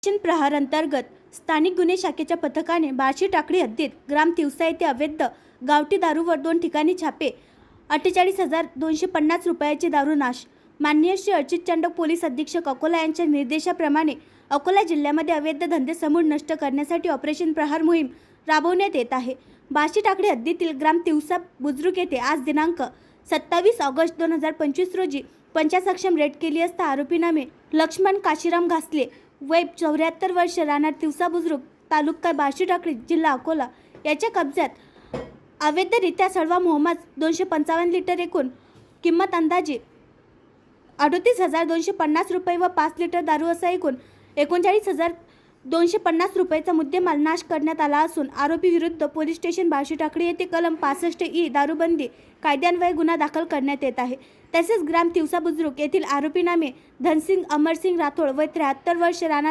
Operation प्रहार अंतर्गत स्थानिक गुन्हे शाखेच्या पथकाने बार्शी टाकळी हद्दीत ग्राम तिवसा येथे अवैध गावठी दारूवर दोन ठिकाणी छापे अठ्ठेचाळीस हजार दोनशे पन्नास रुपयाचे दारू नाश. माननीय श्री अर्चित चंडक पोलीस अधीक्षक अकोला यांच्या निर्देशाप्रमाणे अकोला जिल्ह्यामध्ये अवैध धंदे समूळ नष्ट करण्यासाठी ऑपरेशन प्रहार मोहीम राबवण्यात येत आहे. बार्शी टाकळी हद्दीतील ग्राम तिवसा बुजुर्ग येथे आज दिनांक सत्तावीस ऑगस्ट दोन हजार पंचवीस रोजी पंचासक्षम रेड केली असता आरोपी नामे लक्ष्मण काशीराम घासले वय चौऱ्याहत्तर वर्ष राहणार तिवसा बुजुर्ग तालुका बार्शी टाकळी जिल्हा अकोला. याच्या कब्जात अवैधरित्या सडवा मोहम्मद दोनशे पंचावन्न लिटर एकूण किंमत अंदाजे अडोतीस हजार दोनशे पन्नास रुपये व पाच लिटर दारू असा एकूण एकोणचाळीस हजार दोनशे पन्नास रुपयाचा मुद्देमाल नाश करण्यात आला असून आरोपी विरुद्ध पोलीस स्टेशन बार्शी टाकळी येथे कलम पासष्ट ई दारूबंदी कायद्यान्वये गुन्हा दाखल करण्यात येत आहे. तसेच ग्राम तिवसा बुजुर्ग येथील आरोपी नामे धनसिंग अमरसिंग राठोड व त्र्याहत्तर वर्ष राणा